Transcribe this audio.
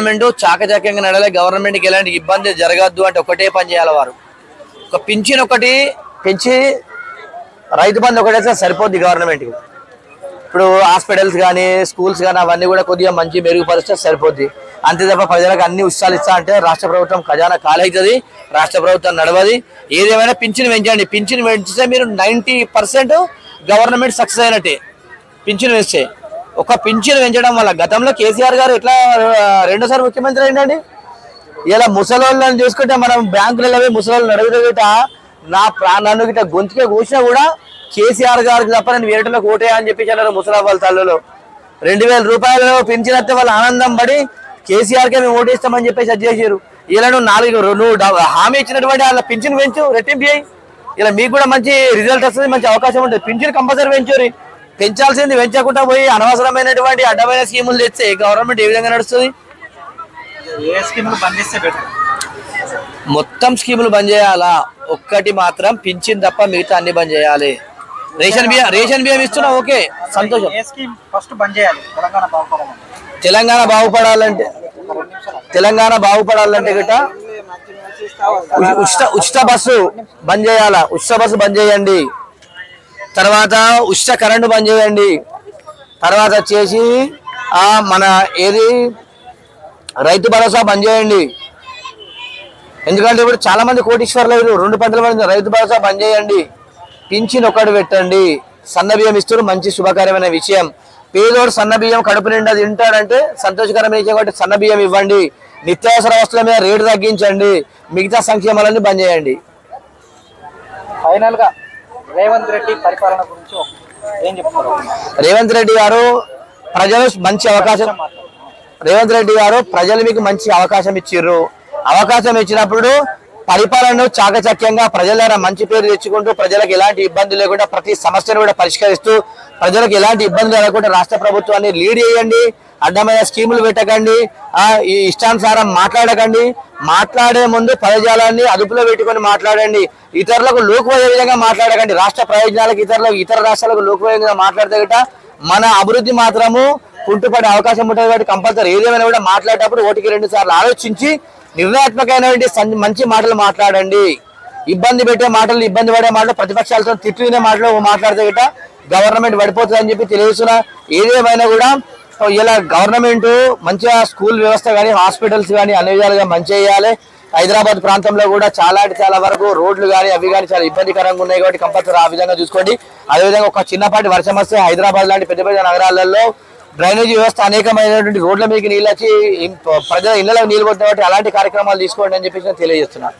Government చాకచక్యంగా నడలే గవర్నమెంట్కి ఎలాంటి ఇబ్బంది జరగద్దు అంటే ఒకటే పని చేయాలి వారు. ఒక పింఛన్ ఒకటి పెంచి రైతు బంధు ఒకటేస్తే సరిపోద్ది గవర్నమెంట్కి. ఇప్పుడు హాస్పిటల్స్ కానీ స్కూల్స్ కానీ అవన్నీ కూడా కొద్దిగా మంచి మెరుగుపరిస్తే సరిపోద్ది. అంతే తప్ప ప్రజలకు అన్ని ఉత్సాహాలు ఇస్తా అంటే రాష్ట్ర ప్రభుత్వం ఖజానా కాలవుతుంది రాష్ట్ర ప్రభుత్వం నడవది. ఏదేమైనా పింఛన్ పెంచండి. పింఛన్ పెంచితే మీరు నైంటీ పర్సెంట్ గవర్నమెంట్ సక్సెస్ అయినట్టే. పింఛన్ వేస్తే ఒక పింఛన్ పెంచడం వల్ల గతంలో కేసీఆర్ గారు ఎట్లా రెండోసారి ముఖ్యమంత్రి అయిందండి ఇలా ముసలోళ్ళని చూసుకుంటే మనం బ్యాంకులలో పోయి ముసలోళ్ళు అడిగితే నా ప్రాణాన్ని గిట గొంతుకే కూర్చినా కూడా కేసీఆర్ గారికి తప్ప నేను వేరేటలోకి ఓటే అని చెప్పి అన్నారు ముసలాబాల తల్లులు. రెండు వేల రూపాయలు పెంచినట్టే వాళ్ళు ఆనందం పడి కేసీఆర్కే మేము ఓటేస్తామని చెప్పేసి అది చేసారు ఇలా నువ్వు నాలుగు నువ్వు హామీ ఇచ్చినటువంటి వాళ్ళ పింఛన్ పెంచు రెట్టింపు చేయి. ఇలా మీకు కూడా మంచి రిజల్ట్ వస్తుంది మంచి అవకాశం ఉంటుంది. పింఛన్ కంపల్సరీ పెంచురి పెంచాల్సింది పెంచకుండా పోయి అనవసరమైనటువంటి అడ్డమైన స్కీములు తెస్తే గవర్నమెంట్ ఏ విధంగా నడుస్తుంది? మొత్తం స్కీములు బంద్ చేయాలా? ఒక్కటి మాత్రం పింఛన్ తప్ప మిగతా అన్ని బంద్ చేయాలి. రేషన్ బియ్యం రేషన్ బియ్యం ఇస్తున్నా ఓకే. సంతోషం. ఏ స్కీమ్ ఫస్ట్ బంద్ చేయాలి? తెలంగాణ తెలంగాణ బాగుపడాలంటే తెలంగాణ బాగుపడాలంటే గిట ఉచిత ఉచిత బస్సు బంద్ చేయాలా? ఉచిత బస్సు బంద్ చేయండి. తర్వాత ఉష్ణ కరెంటు బంద్ చేయండి. తర్వాత వచ్చేసి మన ఏది రైతు భరోసా బంద్ చేయండి. ఎందుకంటే ఇప్పుడు చాలా మంది కోటీశ్వర్లు రెండు పంటల మంది రైతు భరోసా బంద్ చేయండి. పింఛన్ ఒకటి పెట్టండి. సన్న బియ్యం ఇస్తారు మంచి శుభకరమైన విషయం. పేదోడు సన్న బియ్యం కడుపు నిండా తింటాడంటే సంతోషకరమైన విషయం కాబట్టి సన్న బియ్యం ఇవ్వండి. నిత్యావసర వస్తువుల మీద రేటు తగ్గించండి. మిగతా సంక్షేమాలన్నీ బంద్ చేయండి. ఫైనల్గా రేవంత్ రెడ్డి పరిపాలన గురించి ఏం చెప్తారు? రేవంత్ రెడ్డి గారు ప్రజలు మంచి అవకాశం రేవంత్ రెడ్డి గారు ప్రజలు మీకు మంచి అవకాశం ఇచ్చిర్రు. అవకాశం ఇచ్చినప్పుడు పరిపాలనను చాకచక్యంగా ప్రజల మంచి పేరు తెచ్చుకుంటూ ప్రజలకు ఎలాంటి ఇబ్బంది లేకుండా ప్రతి సమస్యను కూడా పరిష్కరిస్తూ ప్రజలకు ఎలాంటి ఇబ్బంది లేకుండా రాష్ట్ర ప్రభుత్వాన్ని లీడ్ చేయండి. అడ్డమైన స్కీములు పెట్టకండి ఈ ఇష్టానుసారం మాట్లాడకండి. మాట్లాడే ముందు పదజాలాన్ని అదుపులో పెట్టుకొని మాట్లాడండి. ఇతరులకు లోకుపోయే విధంగా మాట్లాడకండి. రాష్ట్ర ప్రయోజనాలకు ఇతరులకు ఇతర రాష్ట్రాలకు లోకుపోయే విధంగా మాట్లాడితే గట మన అభివృద్ధి మాత్రము కుంటుపడే అవకాశం ఉంటుంది కాబట్టి కంపల్సరీ ఏదేమైనా కూడా మాట్లాడేటప్పుడు ఒకటికి రెండు సార్లు ఆలోచించి నిర్ణయాత్మకమైనటువంటి సం- మంచి మాటలు మాట్లాడండి. ఇబ్బంది పెట్టే మాటలు ఇబ్బంది పడే మాటలు ప్రతిపక్షాలతో తిట్టునే మాటలు మాట్లాడితే గిట్ట గవర్నమెంట్ పడిపోతుందని చెప్పి తెలియజేస్తున్నా. ఏదేమైనా కూడా ఇలా గవర్నమెంట్ మంచిగా స్కూల్ వ్యవస్థ కానీ హాస్పిటల్స్ కానీ అన్ని విధాలుగా మంచి చేయాలి. హైదరాబాద్ ప్రాంతంలో కూడా చాలా చాలా వరకు రోడ్లు కానీ అవి కానీ చాలా ఇబ్బందికరంగా ఉన్నాయి కాబట్టి కంపల్సరీ ఆ విధంగా చూసుకోండి. అదేవిధంగా ఒక చిన్నపాటి వర్షం వస్తే హైదరాబాద్ లాంటి పెద్ద పెద్ద నగరాలలో డ్రైనేజ్ వ్యవస్థ అనేకమైనటువంటి రోడ్ల మీద నీళ్ళు వచ్చి ప్రజల ఇళ్ళలో నీళ్ళు పడుతుంది అలాంటి కార్యక్రమాలు తీసుకోండి అని చెప్పేసి నేను తెలియజేస్తున్నాను